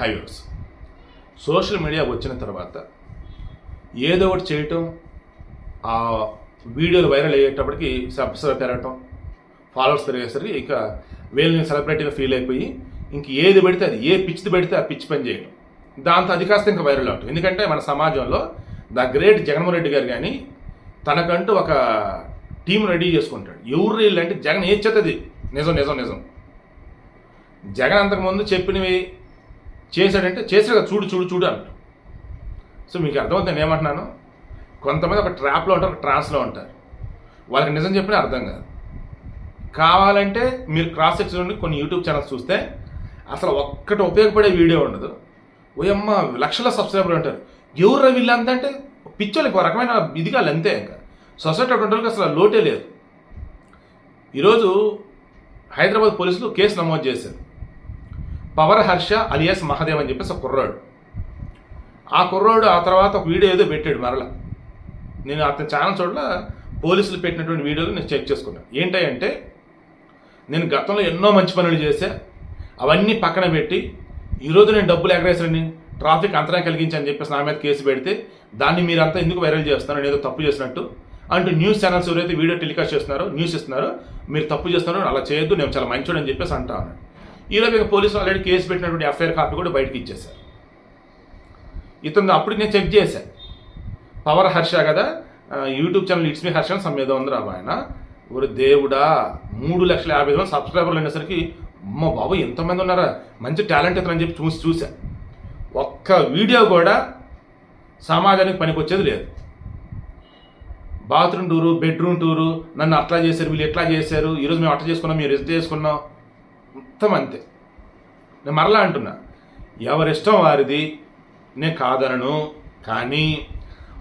Highways social media వచ్చిన తర్వాత ఏదో ఒకటి చేయటం ఆ వీడియోలు వైరల్ అయ్యేటప్పటికి సబ్స్క్రైబ్ పెరగటం ఫాలోవర్స్ పెరిగేసరికి ఇక వీళ్ళని సెలబ్రిటీగా ఫీల్ అయిపోయి ఇంక ఏది పెడితే అది ఏ పిచ్చిది పెడితే ఆ పిచ్చి పని చేయడం దాంతో అది కాస్త ఇంకా వైరల్ అవటం. ఎందుకంటే మన సమాజంలో ద గ్రేట్ జగన్మోహన్ రెడ్డి గారు కానీ తనకంటూ ఒక టీం రెడీ చేసుకుంటాడు. ఎవరు వీళ్ళు అంటే జగన్ ఏ చెత్తది నిజం నిజం నిజం. జగన్ అంతకుముందు చెప్పినవి చేశాడంటే చేశాడు కదా చూడు చూడు చూడు అంటాడు సో మీకు అర్థమవుతుంది నేను ఏమంటున్నాను? కొంతమంది ఒక ట్రాప్లో ఉంటారు ఒక ట్రాన్స్లో ఉంటారు. వాళ్ళకి నిజం చెప్పినా అర్థం కాదు. కావాలంటే మీరు క్రాస్ సెక్షన్ నుండి కొన్ని యూట్యూబ్ ఛానల్స్ చూస్తే అసలు ఒక్కటి ఉపయోగపడే వీడియో ఉండదు. ఓయమ్మ లక్షల సబ్స్క్రైబర్లు ఉంటారు. ఎవరు వీళ్ళంతా అంటే పిచ్చోళ్ళకి ఒక రకమైన ఇది కాదు అంతే ఇంకా. సొసైటీ అటువంటి అసలు లోటే లేదు. ఈరోజు హైదరాబాద్ పోలీసులు కేసు నమోదు చేశారు. పవర్ హర్ష అలియాస్ మహాదేవ్ అని చెప్పేసి ఒక కుర్రాడు. ఆ కుర్రాడు ఆ తర్వాత ఒక వీడియో ఏదో పెట్టాడు మరలా. నేను అతని ఛానల్ చోట్ల పోలీసులు పెట్టినటువంటి వీడియోలు నేను చెక్ చేసుకున్నాను ఏంటంటే నేను గతంలో ఎన్నో మంచి పనులు చేశా. అవన్నీ పక్కన పెట్టి ఈరోజు నేను డబ్బులు ఎగరేసానని ట్రాఫిక్ అంతరాయం కలిగించని చెప్పేసి నా మీద కేసు పెడితే దాన్ని మీరంతా ఎందుకు వైరల్ చేస్తున్నారు? నేను ఏదో తప్పు చేసినట్టు అంటూ న్యూస్ ఛానల్స్ ఎవరైతే వీడియో టెలికాస్ట్ చేస్తున్నారో న్యూస్ ఇస్తున్నారో మీరు తప్పు చేస్తున్నారో అలా చేయొద్దు నేను చాలా మంచోడని చెప్పేసి అంటా ఈలోపు పోలీసులు ఆల్రెడీ కేసు పెట్టినటువంటి ఎఫ్ఐఆర్ కాపీ కూడా బయటకి ఇచ్చేశారు. ఇతను అప్పుడు నేను చెక్ చేశాను పవర్ హర్ష కదా YouTube channel it's me Harsha some ఏదో ఉంది ఆయన ఒక దేవుడా మూడు లక్షల యాభై వేల సబ్స్క్రైబర్లు అయినసరికి అమ్మ బాబు ఎంతమంది ఉన్నారా? మంచి టాలెంట్ ఇతను అని చెప్పి చూసి చూసా ఒక్క వీడియో కూడా సమాజానికి పనికొచ్చేది లేదు. బాత్రూమ్ టూరు బెడ్రూమ్ టూరు నన్ను అట్లా చేశారు వీళ్ళు ఎట్లా చేశారు ఈరోజు మేము అట్లా చేసుకున్నాం మీరు ఎట్లా చేసుకున్నాం. మొత్తం అంతే. నేను మరలా అంటున్నా ఎవరిష్టం వారిది నేను కాదనను కానీ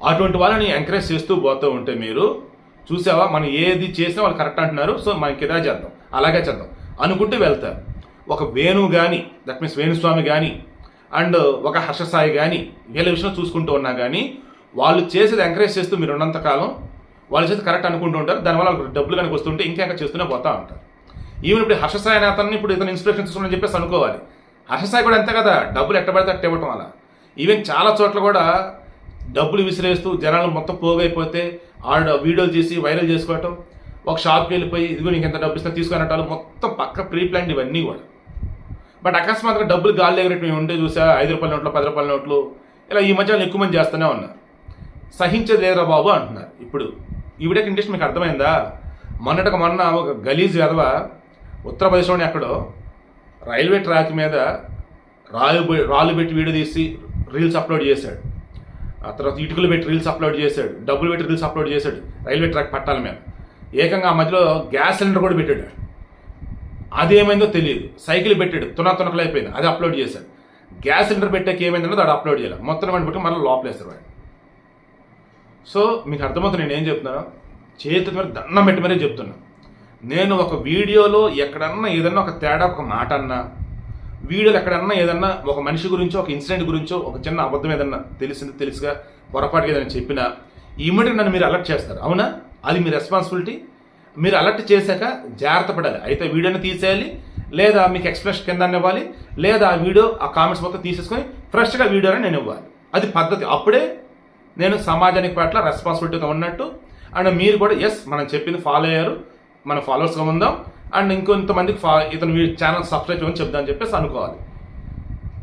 అటువంటి వాళ్ళని ఎంకరేజ్ చేస్తూ పోతూ ఉంటే మీరు చూసావా మనం ఏది చేసినా వాళ్ళు కరెక్ట్ అంటున్నారు సో మనకి ఇదా చేద్దాం అలాగే చేద్దాం అనుకుంటూ వెళ్తారు. ఒక వేణు కానీ దట్ మీన్స్ వేణుస్వామి కానీ అండ్ ఒక హర్షసాయి కానీ వీళ్ళ విషయం చూసుకుంటూ ఉన్నా కానీ వాళ్ళు చేసేది ఎంకరేజ్ చేస్తూ మీరు ఉన్నంతకాలం వాళ్ళు చేసి కరెక్ట్ అనుకుంటూ ఉంటారు దానివల్ల వాళ్ళకి డబ్బులు కనుక వస్తుంటే ఇంకా ఇంకా చేస్తూనే పోతా ఉంటారు. ఈవెన్ ఇప్పుడు హర్షసాయి అతన్ని ఇప్పుడు ఇతను ఇన్స్పిరేషన్ తీసుకుని చెప్పేసి అనుకోవాలి. హర్షసాయి కూడా అంతే కదా డబ్బులు ఎట్టబడితే అట్ట ఇవ్వటం అలా. ఈవెన్ చాలా చోట్ల కూడా డబ్బులు విసిరేస్తూ జనాలు మొత్తం పోగైపోతే ఆడ వీడియోలు తీసి వైరల్ చేసుకోవటం ఒక షాప్కి వెళ్ళిపోయి ఇదిగో నీకు ఎంత డబ్బు ఇస్తా తీసుకున్నట్టు మొత్తం పక్క ప్రీ ప్లాన్ ఇవన్నీ కూడా. బట్ అకస్మాత్తుగా డబ్బులు గాలి ఎగరటం ఉంటే చూసా ఐదు రూపాయల నోట్లు పది రూపాయల నోట్లు ఇలా ఈ మధ్య ఎక్కువ మంది చేస్తూనే ఉన్నారు. సహించేది లేదురా బాబు అంటున్నారు. ఇప్పుడు ఈవిడ కండిషన్ మీకు అర్థమైందా? మొన్నటికి మొన్న ఒక గలీజ్ వెధవ ఉత్తరప్రదేశ్లోని ఎక్కడో రైల్వే ట్రాక్ మీద రాళ్ళు రాళ్ళు పెట్టి వీడియో తీసి రీల్స్ అప్లోడ్ చేశాడు. ఆ తర్వాత ఇటుకలు పెట్టి రీల్స్ అప్లోడ్ చేశాడు. డబ్బులు పెట్టి రీల్స్ అప్లోడ్ చేశాడు రైల్వే ట్రాక్ పట్టాల మీద. ఏకంగా ఆ మధ్యలో గ్యాస్ సిలిండర్ కూడా పెట్టాడు. అదేమైందో తెలియదు. సైకిల్ పెట్టాడు. తున తునకలు అయిపోయింది. అది అప్లోడ్ చేశాడు. గ్యాస్ సిలిండర్ పెట్టాక ఏమైందో అది అప్లోడ్ చేయాలి. మొత్తం వాడిని పెట్టి మళ్ళీ లోపలేస్తారు వాడు. సో మీకు అర్థమవుతుంది నేను ఏం చెప్తున్నాను? చేతి మీద దండం పెట్టి మరీ చెప్తున్నాను నేను ఒక వీడియోలో ఎక్కడన్నా ఏదన్నా ఒక తేడా ఒక మాట అన్నా వీడియోలో ఎక్కడన్నా ఏదన్నా ఒక మనిషి గురించో ఒక ఇన్సిడెంట్ గురించో ఒక చిన్న అబద్ధం ఏదన్నా తెలిసింది తెలుసుగా పొరపాటుగా ఏదైనా చెప్పినా ఇమ్మీడియట్ నన్ను మీరు అలర్ట్ చేస్తారు. అవునా? అది మీ రెస్పాన్సిబిలిటీ. మీరు అలర్ట్ చేశాక జాగ్రత్త పడాలి. అయితే వీడియోని తీసేయాలి లేదా మీకు ఎక్స్ప్రెషన్ కింద ఇవ్వాలి లేదా ఆ వీడియో ఆ కామెంట్స్ మొత్తం తీసేసుకొని ఫ్రెష్గా వీడియోని నేను ఇవ్వాలి. అది పద్ధతి. అప్పుడే నేను సమాజానికి పట్ల రెస్పాన్సిబిలిటీగా ఉన్నట్టు అండ్ మీరు కూడా ఎస్ మనం చెప్పింది ఫాలో అయ్యారు. మన ఫాలోవర్స్గా ఉందాం. అండ్ ఇంకొంతమందికి ఫా ఇతను ఛానల్ సబ్స్క్రైబ్ చేయమని చెప్దామని చెప్పేసి అనుకోవాలి.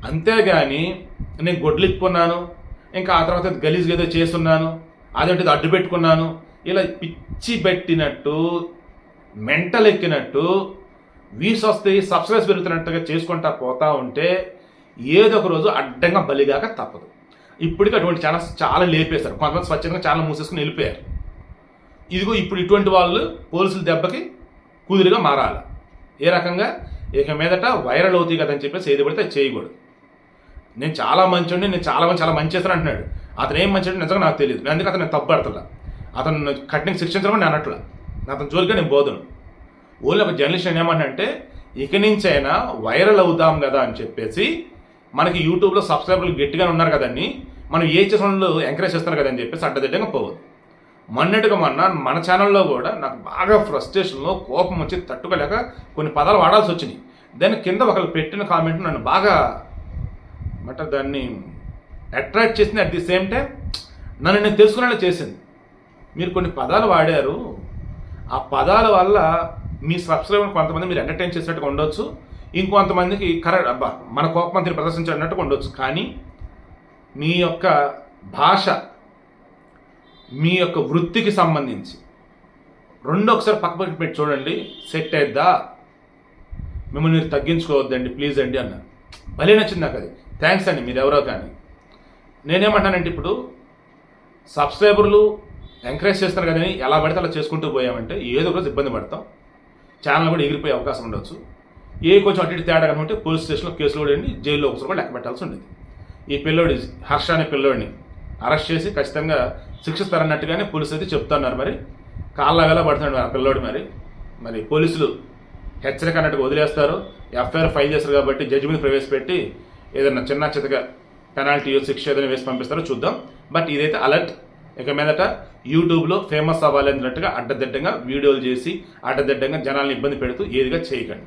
అంతేగాని నేను గొడ్లిప్పుకున్నాను ఇంకా ఆ తర్వాత గలీజ్ ఏదో చేస్తున్నాను. అదేంటిది అడ్డు పెట్టుకున్నాను. ఇలా పిచ్చి పెట్టినట్టు మెంటల్ ఎక్కినట్టు వీస్ వస్తే సబ్స్క్రైబ్స్ పెరుగుతున్నట్టుగా చేసుకుంటా పోతా ఉంటే ఏదో ఒక రోజు అడ్డంగా బలిగాక తప్పదు. ఇప్పటికి అటువంటి ఛానల్స్ చాలా లేపేశారు. కొంతమంది స్వచ్ఛంగా ఛానల్ మూసేసుకుని వెళ్ళిపోయారు. ఇదిగో ఇప్పుడు ఇటువంటి వాళ్ళు పోలీసుల దెబ్బకి కుదురుగా మారాలి. ఏ రకంగా? ఇక మీదట వైరల్ అవుతాయి కదని చెప్పేసి ఏది పడితే చేయకూడదు. నేను చాలా మంచోడిని నేను చాలా మంది చాలా మంచి చేస్తాను అంటున్నాడు. అతను ఏం మంచి నిజంగా నాకు తెలియదు నేను అందుకే అతను తప్పు పడతలా. అతను కఠినంగా శిక్షించడం నేను అనట్లా. అతను జోలిగా నేను బోధను ఓన్లీ ఒక జర్నలిస్ట్ నేను ఏమంటే ఇక నుంచి అయినా వైరల్ అవుదాం కదా అని చెప్పేసి మనకి యూట్యూబ్లో సబ్స్క్రైబర్లు గట్టిగా ఉన్నారు కదండి. మనం ఏ చేసిన వాళ్ళు ఎంకరేజ్ చేస్తారు కదని చెప్పేసి అడ్డదిడ్డంగా పోవద్దు. మొన్నటిగా మొన్న మన ఛానల్లో కూడా నాకు బాగా ఫ్రస్ట్రేషన్లో కోపం వచ్చి తట్టుకోలేక కొన్ని పదాలు వాడాల్సి వచ్చినాయి. దాని కింద ఒకరు పెట్టిన కామెంట్ నన్ను బాగా బట్ దాన్ని అట్రాక్ట్ చేసింది అట్ ది సేమ్ టైం నన్ను నేను తెలుసుకునేలా చేసింది. మీరు కొన్ని పదాలు వాడారు. ఆ పదాల వల్ల మీ సబ్స్క్రైబర్ కొంతమంది మీరు ఎంటర్టైన్ చేసినట్టుగా ఉండొచ్చు. ఇంకొంతమందికి కరెక్ట్ అబ్బా మన కోపమంతిని ప్రదర్శించినట్టుగా ఉండొచ్చు. కానీ మీ యొక్క భాష మీ యొక్క వృత్తికి సంబంధించి. రెండు ఒకసారి పక్క పక్కన పెట్టి చూడండి సెట్ అయిద్దా? మిమ్మల్ని మీరు తగ్గించుకోవద్దండి ప్లీజ్ అండి అన్నారు. భలే నచ్చింది నాకు అది. థ్యాంక్స్ అండి మీరు ఎవరో కానీ. నేనేమంటానంటే ఇప్పుడు సబ్స్క్రైబర్లు ఎంకరేజ్ చేస్తున్నారు కదని ఎలా పడితే అలా చేసుకుంటూ పోయామంటే ఏదో ఒక రోజు ఇబ్బంది పడతాం. ఛానల్ కూడా ఎగిరిపోయే అవకాశం ఉండొచ్చు. ఏ కొంచెం అటు ఇటు తేడా కనుకుంటే పోలీస్ స్టేషన్లో కేసులు కూడా వెళ్ళి జైల్లో ఒకసారి కూడా లెక్క పెట్టాల్సి ఉండేది. ఈ పిల్లోడి హర్ష అనే పిల్లోడిని అరెస్ట్ చేసి ఖచ్చితంగా శిక్షిస్తారన్నట్టుగానే పోలీసులు అయితే చెప్తున్నారు మరి. కాళ్ళ వేళ పడుతున్నాడు ఆ పిల్లోడు మరి. మరి పోలీసులు హెచ్చరిక అన్నట్టుగా వదిలేస్తారు. ఎఫ్ఐఆర్ ఫైల్ చేస్తారు కాబట్టి జడ్జిమెంట్ ప్రవేశపెట్టి ఏదైనా చిన్న చితగా పెనాల్టీ శిక్ష ఏదైనా వేసి పంపిస్తారో చూద్దాం. బట్ ఇదైతే అలర్ట్. ఇక మీదట యూట్యూబ్లో ఫేమస్ అవ్వాలి అన్నట్టుగా అడ్డదిడ్డంగా వీడియోలు చేసి అడ్డదిడ్డంగా జనాల్ని ఇబ్బంది పెడుతూ ఏదిగా చేయకండి.